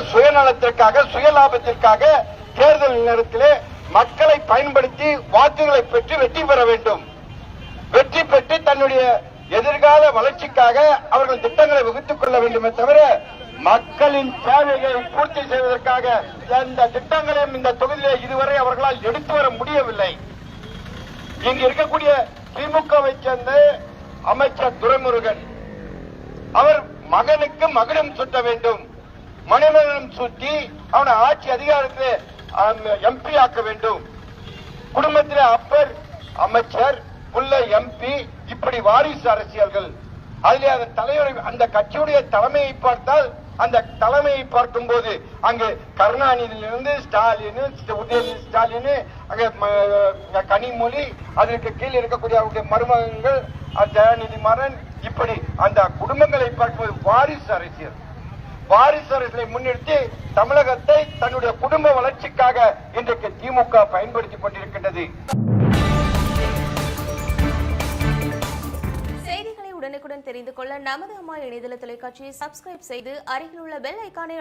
சுயநலத்திற்காக சுயலாபத்திற்காக தேர்தல் நேரத்திலே மக்களை பயன்படுத்தி வாக்குகளை பெற்று வெற்றி பெற வேண்டும். வெற்றி பெற்று தன்னுடைய எதிர்கால வளர்ச்சிக்காக அவர்கள் திட்டங்களை வகுத்துக் கொள்ள வேண்டுமே தவிர மக்களின் தேவைகளை பூர்த்தி செய்வதற்காக எந்த திட்டங்களையும் இந்த தொகுதியிலே இதுவரை அவர்களால் எடுத்து வர முடியவில்லை. இங்கு இருக்கக்கூடிய திமுகவை சேர்ந்த அமைச்சர் துரைமுருகன் அவர் மகனுக்கு மகனம் சுட்ட வேண்டும். மணிமகனம் சுட்டி அவனை ஆட்சி அதிகாரத்தில் எம்பி ஆக்க வேண்டும். குடும்பத்தில் அப்பர் அமைச்சர் உள்ள எம்பி இப்படி வாரிசு அரசியல்கள். அதில் அந்த தலைவர் அந்த கட்சியுடைய தலைமையை பார்த்தால் அந்த தலைமையை பார்க்கும்போது அங்கு கருணாநிதியிலிருந்து ஸ்டாலின் உதயநிதி ஸ்டாலின் அங்கே கனிமொழி அதற்கு கீழ் இருக்கக்கூடிய அவருடைய மருமகங்கள் அஹ் தயாநிதி இப்படி அந்த குடும்பங்களை பார்க்கும்போது வாரிசு அரசியல். வாரிசு முன்னிறுத்தி தமிழகத்தை தன்னுடைய குடும்ப வளர்ச்சிக்காக இன்றைக்கு திமுக பயன்படுத்திக் கொண்டிருக்கின்றது. செய்திகளை உடனுக்குடன் தெரிந்து கொள்ள நமது அம்மா இணையதள தொலைக்காட்சியை சப்ஸ்கிரைப் செய்து அருகில் உள்ள பெல் ஐக்கானை